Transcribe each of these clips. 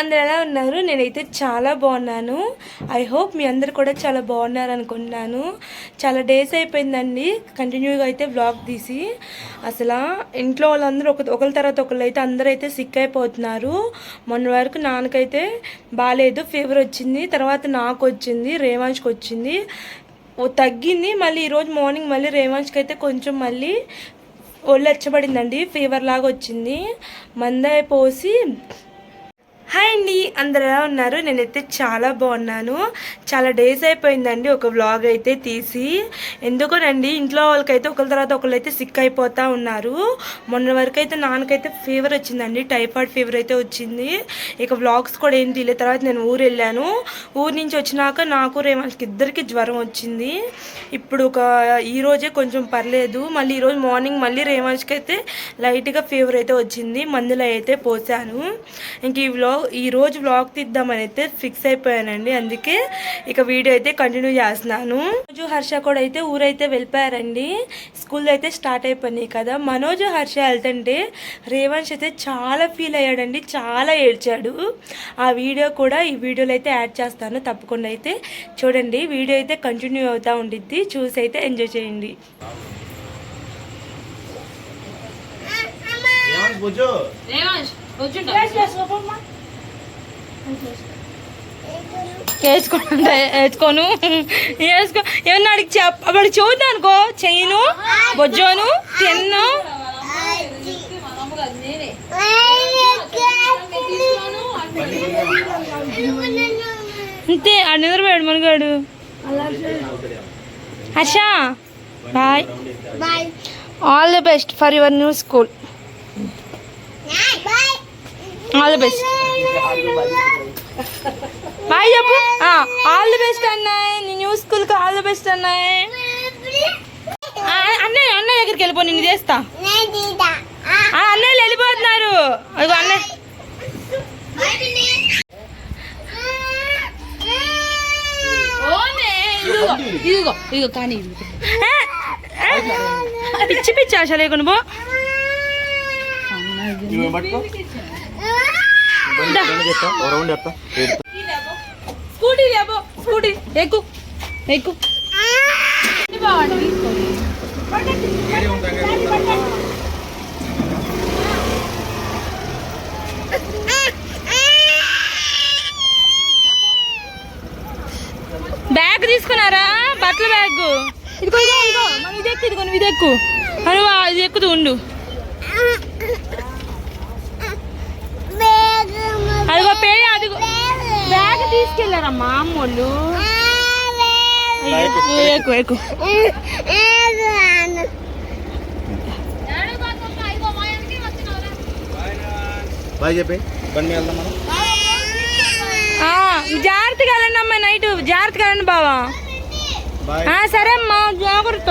అందరు ఎలా ఉన్నారు? నేనైతే చాలా బాగున్నాను. ఐ హోప్ మీ అందరు కూడా చాలా బాగున్నారు అనుకుంటున్నాను. చాలా డేస్ అయిపోయిందండి. కంటిన్యూగా అయితే బ్లాగ్ తీసి. అసలు ఇంట్లో వాళ్ళందరూ ఒక ఒకరి తర్వాత ఒకళ్ళు అయితే అందరూ అయితే సిక్ అయిపోతున్నారు. మొన్న వరకు నాన్నకైతే బాగాలేదు ఫీవర్ వచ్చింది. తర్వాత నాకు వచ్చింది రేవాంష్కి వచ్చింది. తగ్గింది. మళ్ళీ ఈరోజు మార్నింగ్ మళ్ళీ రేవాంష్కి అయితే కొంచెం మళ్ళీ ఒళ్ళు ఎచ్చబడిందండి ఫీవర్ లాగా వచ్చింది. మందాయ పోసి హాయ్ అండి అందరు ఎలా ఉన్నారు? నేనైతే చాలా బాగున్నాను. చాలా డేస్ అయిపోయిందండి ఒక వ్లాగ్ అయితే తీసి. ఎందుకోనండి ఇంట్లో వాళ్ళకైతే ఒకరి తర్వాత ఒకళ్ళైతే సిక్ అయిపోతూ ఉన్నారు. మొన్న వరకు అయితే నాన్నకైతే ఫీవర్ వచ్చిందండి టైఫాయిడ్ ఫీవర్ అయితే వచ్చింది. ఇక వ్లాగ్స్ కూడా ఏం తీయలేదు తర్వాత నేను ఊరు వెళ్ళాను. ఊరు నుంచి వచ్చినాక నాకు రేమాకి ఇద్దరికి జ్వరం వచ్చింది. ఇప్పుడు ఒక ఈరోజే కొంచెం పర్లేదు. మళ్ళీ ఈరోజు మార్నింగ్ మళ్ళీ రేమాజ్కి అయితే లైట్గా ఫీవర్ అయితే వచ్చింది. మందులు అయితే పోసాను. ఇంక ఈ వ్లాగ్ ఈ రోజు వ్లాగ్ తీద్దామని అయితే ఫిక్స్ అయిపోయానండి. అందుకే ఇక వీడియో అయితే కంటిన్యూ చేస్తున్నాను. రోజు హర్ష కూడా అయితే ఊరైతే వెళ్ళిపోయారండి. స్కూల్ అయితే స్టార్ట్ అయిపోయినాయి కదా. మనోజు హర్ష వెళ్తుంటే రేవంశ్ అయితే చాలా ఫీల్ అయ్యాడండి. చాలా ఏడ్చాడు. ఆ వీడియో కూడా ఈ వీడియోలో అయితే యాడ్ చేస్తాను. తప్పకుండా అయితే చూడండి. వీడియో అయితే కంటిన్యూ అవుతూ ఉండిద్ది. చూసి అయితే ఎంజాయ్ చేయండి. ఏమని వేసుకోను వేసుకో ఏమన్నా అడిగి చెప్ప అప్పుడు చూద్దాం అనుకో చెయ్యను బొజ్జోను తిన్ను. అంతే ఆ నిద్రపోయాడు మనగాడు. Harsha boy. All the best for your new school all the best boy చెప్పు. ఆల్ ది బెస్ట్ అన్నాయ్ నీ న్యూ స్కూల్కి ఆల్ ది బెస్ట్ అన్నాయ్ అన్నయ్య. అన్నయ్య దగ్గరికి వెళ్ళిపో నేను చేస్తా. ఆ, అన్నయ్యలు వెళ్ళిపోతున్నారు. అదిగో అన్నయ్య. ఇదిగో ఇదిగో కానీ ఏ, ఏ, పిచ్చి పిచ్చి ఆశ లేకుండా పో ఇవి పట్టుకో బండి చెప్తా ఓ రౌండ్ చెప్తా స్కూటీ లేబో స్కూటీ ఎక్కు ఎక్కు. బ్యాగ్ తీసుకున్నారా? బట్టల బ్యాగ్. ఇదిగో ఇదిగో ఇదిగో. మనం ఇది ఎక్కు ఇదిగో నువ్వు ఇది ఎక్కు. అను ఇది ఎక్కుతూ ఉండు అదిగో పే అదిగో బ్యాగ్ తీసుకెళ్ళారమ్మా అమ్మోళ్ళు. బాయ్ చెప్పి. బండి వెళ్దాం మనం. జాగ్రత్తగా వెళ్ళండి అమ్మా నైట్. జాగ్రత్తగా వెళ్ళండి బావా. సరే అమ్మా జాగ్రత్త.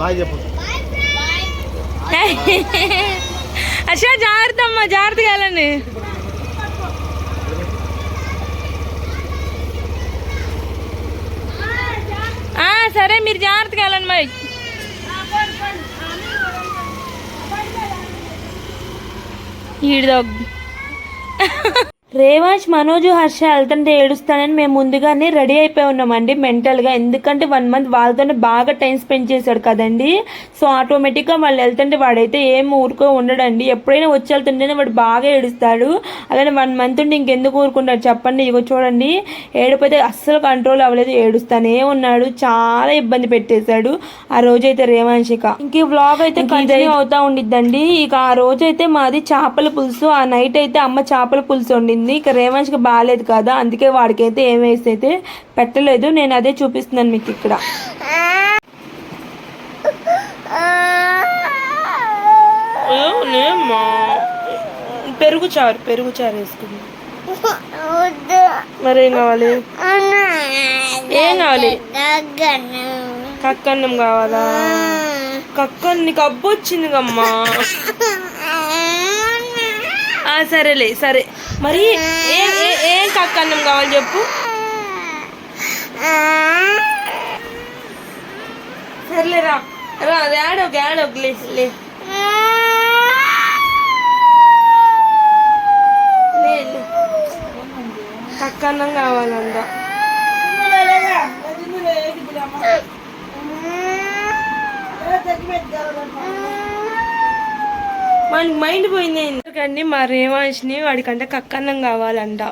బాయ్ చెప్పు. అచ్చా జాగ్రత్త అమ్మా జాగ్రత్తగా వెళ్ళండి. సరే మీరు జాగ్రత్తగా వెళ్ళండి మరి. ఈడిదో రేవాష్ మనోజ్ హర్ష వెళ్తుంటే ఏడుస్తానని మేము ముందుగానే రెడీ అయిపోయి ఉన్నామండి మెంటల్గా. ఎందుకంటే వన్ మంత్ వాళ్ళతోనే బాగా టైం స్పెండ్ చేశాడు కదండి. సో ఆటోమేటిక్గా వాళ్ళు వెళ్తుంటే వాడైతే ఏం ఊరుకో ఉండడండి. ఎప్పుడైనా వచ్చి వెళ్తుంటేనే వాడు బాగా ఏడుస్తాడు. అలానే వన్ మంత్ ఉండి ఇంకెందుకు ఊరుకుంటాడు చెప్పండి. ఇగో చూడండి. ఏడిపోతే అస్సలు కంట్రోల్ అవ్వలేదు. ఏడుస్తానే ఉన్నాడు. చాలా ఇబ్బంది పెట్టేశాడు. ఆ రోజైతే రేవాంశిక. ఇంక వ్లాగ్ అయితే కంటిన్యూ అవుతా ఉండిద్దండి. ఇక ఆ రోజైతే మాది చేపల పులుసు. ఆ నైట్ అయితే అమ్మ చేపల పులుసు వండింది. ఇక రేవంష్కి బాగాలేదు కదా అందుకే వాడికైతే ఏం వేసి అయితే పెట్టలేదు. నేను అదే చూపిస్తున్నాను మీకు ఇక్కడ. పెరుగు చారు పెరుగు చారు వేసుకుంది. మరి ఏం కావాలి? ఏం కావాలి? కక్కన్నం కావాలా? కక్కన్ నీకు అబ్బు వచ్చింది అమ్మా ఆ, సరేలే సరే. మరి ఏం ఏం కక్కన్నం కావాలి చెప్పు? సర్లే రా. రా ఆడోకి ఆడోకి లే లే. కక్కన్నం కావాలంట. తగ్గిపోయింది కావాలంట వాడికి మైండ్ పోయింది ఎందుకండి మా రేవాంశ్ని వాడికంటే కక్కన్నం కావాలంట.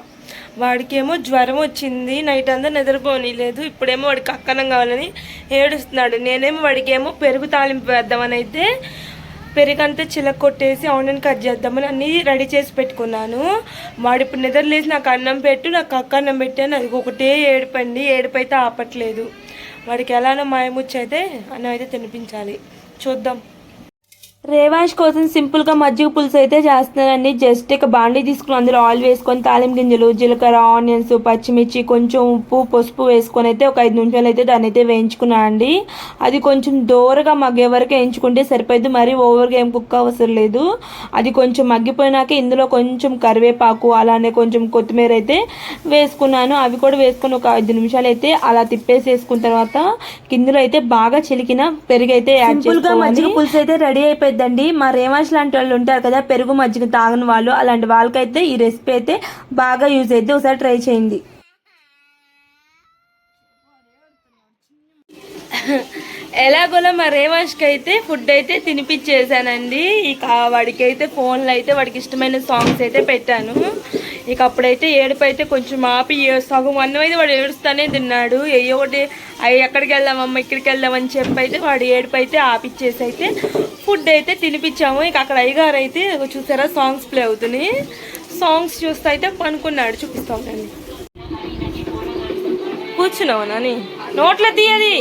వాడికేమో జ్వరం వచ్చింది నైట్ అంతా నిద్రపోనిలేదు ఇప్పుడేమో వాడికి కక్కన్నం కావాలని ఏడుస్తున్నాడు. నేనేమో వాడికేమో పెరుగు తాలింపు వేద్దామని అయితే పెరుగంతా చిలక కొట్టేసి ఆనియన్ కట్ చేద్దామని అన్నీ రెడీ చేసి పెట్టుకున్నాను. వాడు ఇప్పుడు నిద్ర లేచి నాకు అన్నం పెట్టు నాకు అక్క అన్నం పెట్టాను అది ఒకటే ఏడుపండి ఏడుపు అయితే ఆపట్లేదు. వాడికి ఎలానో మాయముచ్చి అయితే అన్నం అయితే తినిపించాలి. చూద్దాం. రేవాష్ కోసం సింపుల్గా మజ్జిగ పులుసు అయితే చేస్తున్నానండి జస్ట్ ఇక బాండీ తీసుకుని అందులో ఆయిల్ వేసుకొని తాలింపు గింజలు జీలకర్ర ఆనియన్స్ పచ్చిమిర్చి కొంచెం ఉప్పు పసుపు వేసుకొని అయితే ఒక ఐదు నిమిషాలు అయితే దాన్ని అయితే వేయించుకున్నాను అండి. అది కొంచెం దోరగా మగ్గే వరకు వేయించుకుంటే సరిపోయింది. మరీ ఓవర్గా ఏం కుక్ అవసరం లేదు. అది కొంచెం మగ్గిపోయినాక ఇందులో కొంచెం కరివేపాకు అలానే కొంచెం కొత్తిమీర అయితే వేసుకున్నాను. అవి కూడా వేసుకొని ఒక ఐదు నిమిషాలు అయితే అలా తిప్పేసి వేసుకున్న తర్వాత కిందలో అయితే బాగా చిలికిన పెరుగు అయితే యాడ్ చేసుకోవాలి. మజ్జిగ పులుసు అయితే రెడీ అయిపోయిందండి మా రేవాష్ లాంటి వాళ్ళు ఉంటారు కదా పెరుగు మజ్జిగ తాగని వాళ్ళు అలాంటి వాళ్ళకైతే ఈ రెసిపీ అయితే బాగా యూజ్ అయితే ఒకసారి ట్రై చేయండి. ఎలాగోలా మా రేవాష్కి అయితే ఫుడ్ అయితే తినిపించేసానండి ఇక వాడికి అయితే ఫోన్లో అయితే వాడికి ఇష్టమైన సాంగ్స్ అయితే పెట్టాను. ఇక అప్పుడైతే ఏడుపు అయితే కొంచెం ఆపి సగం అన్నం అయితే వాడు ఏడుస్తానే తిన్నాడు. ఏ ఒకటి అయ్యి ఎక్కడికి వెళ్దామమ్మ ఇక్కడికి వెళ్దామని చెప్పి అయితే వాడు ఏడుపు అయితే ఆపిచ్చేసి అయితే ఫుడ్ అయితే తినిపించాము. ఇక అక్కడ అయ్యగారు అయితే చూసారా సాంగ్స్ ప్లే అవుతున్నాయి. సాంగ్స్ చూస్తే అయితే పనుకున్నాడు. చూపిస్తాం అండి కూర్చున్నావు నాని? నోట్లో తీయది.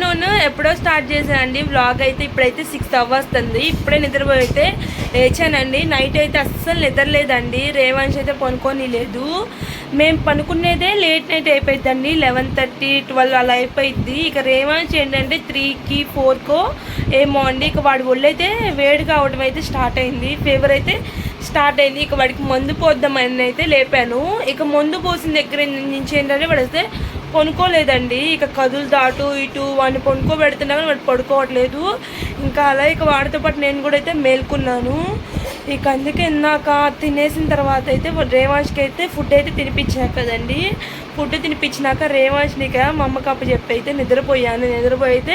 ఆఫ్టర్నూన్ ఎప్పుడో స్టార్ట్ చేశానండి. వ్లాగ్ అయితే ఇప్పుడైతే సిక్స్ అవ్వస్తుంది. ఇప్పుడే నిద్రపోయి అయితే లేచానండి. నైట్ అయితే అస్సలు నిద్రలేదండి. రేవంశ్ అయితే పనుకొని లేదు. మేము పనుకునేదే లేట్ నైట్ అయిపోయిందండి లెవెన్ థర్టీ ట్వెల్వ్ అలా అయిపోయింది ఇక రేవంశ్ ఏంటంటే త్రీకి ఫోర్కో ఏమో అండి. ఇక వాడి ఒళ్ళైతే వేడి కావడం అయితే స్టార్ట్ అయింది. ఫీవర్ అయితే స్టార్ట్ అయింది. ఇక వాడికి మందు పోద్దామని అయితే లేపాను. ఇక మందు పోసిన దగ్గర నుంచి ఏంటంటే వాడు కొనుక్కోలేదండి. ఇక కదులు దాటు ఇటు వాడిని పడుకోబెడుతున్నా కానీ వాడు పడుకోవట్లేదు. ఇంకా అలా ఇక వాడితో పాటు నేను కూడా అయితే మేల్కున్నాను. ఇక అందుకే ఇందాక తినేసిన తర్వాత అయితే రేవాష్కి అయితే ఫుడ్ అయితే తినిపించాను కదండి. ఫుడ్ తినిపించినాక రేవాష్నిక మా అమ్మ కప్ప చెప్పి అయితే నిద్రపోయాను. నిద్రపోయి అయితే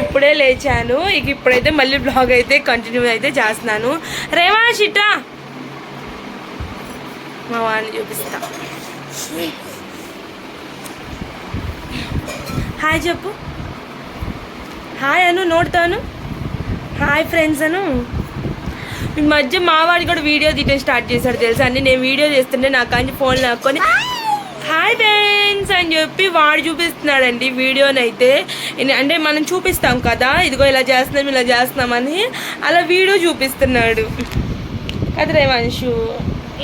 ఇప్పుడే లేచాను. ఇక ఇప్పుడైతే మళ్ళీ బ్లాగ్ అయితే కంటిన్యూ అయితే చేస్తున్నాను. రేవాష్ ఇట్రా మా వాడిని చూపిస్తా. హాయ్ చెప్పు. హాయ్ అను నోడతాను హాయ్ ఫ్రెండ్స్ అను. ఈ మధ్య మావాడి కూడా వీడియో తీయడం స్టార్ట్ చేశాడు తెలుసా అండి? నేను వీడియో చేస్తుంటే నాకు కానీ ఫోన్ లాక్కొని హాయ్ ఫ్రెండ్స్ అని చెప్పి వాడు చూపిస్తున్నాడండి వీడియోనైతే. అంటే మనం చూపిస్తాం కదా ఇదిగో ఇలా చేస్తున్నాం ఇలా చేస్తున్నామని అలా వీడియో చూపిస్తున్నాడు. కదా రేవాంశు?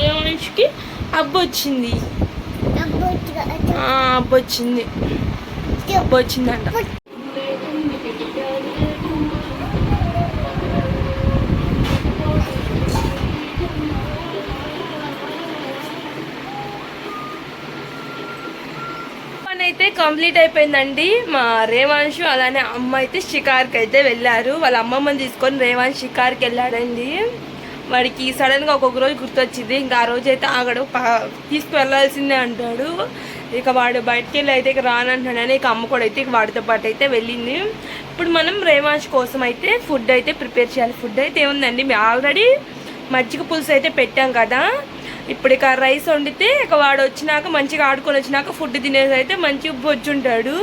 రేవాంశుకి అబ్బొచ్చింది. అబ్బొచ్చింది. వచ్చిందంట. అయితే కంప్లీట్ అయిపోయిందండి. మా రేవాంశు అలానే అమ్మ అయితే షికార్కి అయితే వెళ్ళారు. వాళ్ళ అమ్మమ్మని తీసుకొని రేవాంశ్ షికార్కి వెళ్ళాడండి వాడికి సడన్గా ఒక్కొక్క రోజు గుర్తొచ్చింది. ఇంకా ఆ రోజు అయితే ఆగడు తీసుకువెళ్ళాల్సిందే అంటాడు. ఇక వాడు బయటికి వెళ్ళి అయితే ఇక రానంటున్నాడని ఇక అమ్మ కూడా అయితే ఇక వాడితో పాటు అయితే వెళ్ళింది. ఇప్పుడు మనం రేవాంష్ కోసం అయితే ఫుడ్ అయితే ప్రిపేర్ చేయాలి. ఫుడ్ అయితే ఏముందండి? మేము ఆల్రెడీ మజ్జిగ పులుసు అయితే పెట్టాం కదా. ఇప్పుడు ఇక రైస్ వండితే ఇక వాడు వచ్చినాక మంచిగా ఆడుకొని వచ్చినాక ఫుడ్ తినేసి అయితే మంచిగా బొజ్జుంటాడు.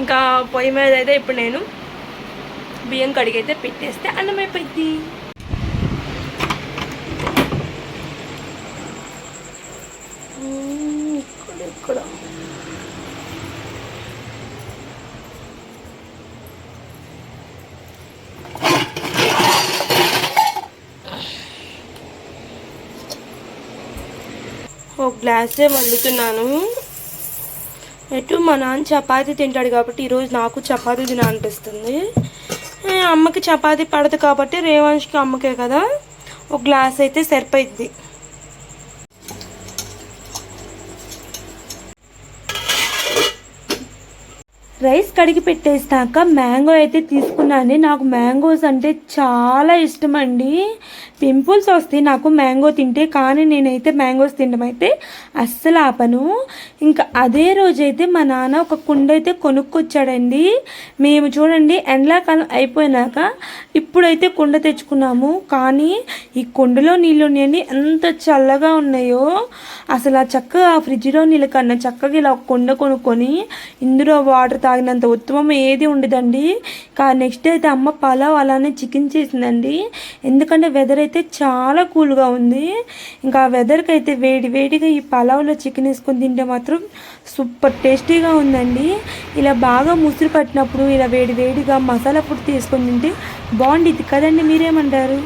ఇంకా పొయ్యి మీద అయితే ఇప్పుడు నేను బియ్యం కడిగైతే పెట్టేస్తే అన్నం అయిపోయింది ఇక్కడ. ఒక గ్లాసే వండుతున్నాను. ఎటు మా నాన్న చపాతీ తింటాడు కాబట్టి ఈరోజు నాకు చపాతీ తినాలనిపిస్తుంది. అనిపిస్తుంది అమ్మకి చపాతీ పడదు కాబట్టి రేవాంష్కి అమ్మకే కదా. ఒక గ్లాస్ అయితే సరిపోయిద్ది. రైస్ కడిగి పెట్టేసాక మ్యాంగో అయితే తీసుకున్నాను నాకు మ్యాంగోస్ అంటే చాలా ఇష్టం అండి. పింపుల్స్ వస్తే నాకు మ్యాంగో తింటే కానీ నేనైతే మ్యాంగోస్ తినడం అయితే అస్సలు ఆపను. ఇంకా అదే రోజైతే మా నాన్న ఒక కుండ అయితే కొనుక్కొచ్చాడండి. మేము చూడండి ఎండాకాలం అయిపోయినాక ఇప్పుడైతే కుండ తెచ్చుకున్నాము. కానీ ఈ కుండలో నీళ్ళు ఉన్నాయని ఎంత చల్లగా ఉన్నాయో. అసలు ఆ చక్కగా ఆ ఫ్రిడ్జ్లో నీళ్ళ కన్నా చక్కగా ఇలా ఒక కుండ కొనుక్కొని ఇందులో వాటర్ తాగినంత ఉత్తమం ఏది ఉండదండి. కా నెక్స్ట్ అయితే అమ్మ పలావ్ అలానే చికెన్ చేసిందండి. ఎందుకంటే వెదర్ అయితే అయితే చాలా కూల్గా ఉంది. ఇంకా వెదర్కి అయితే వేడి వేడిగా ఈ పలావ్లో చికెన్ వేసుకొని తింటే మాత్రం సూపర్ టేస్టీగా ఉందండి. ఇలా బాగా ముసురు పట్టినప్పుడు ఇలా వేడి వేడిగా మసాలా ఫుడ్ తీసుకొని తింటే బాగుండిద్ది కదండి మీరేమంటారు?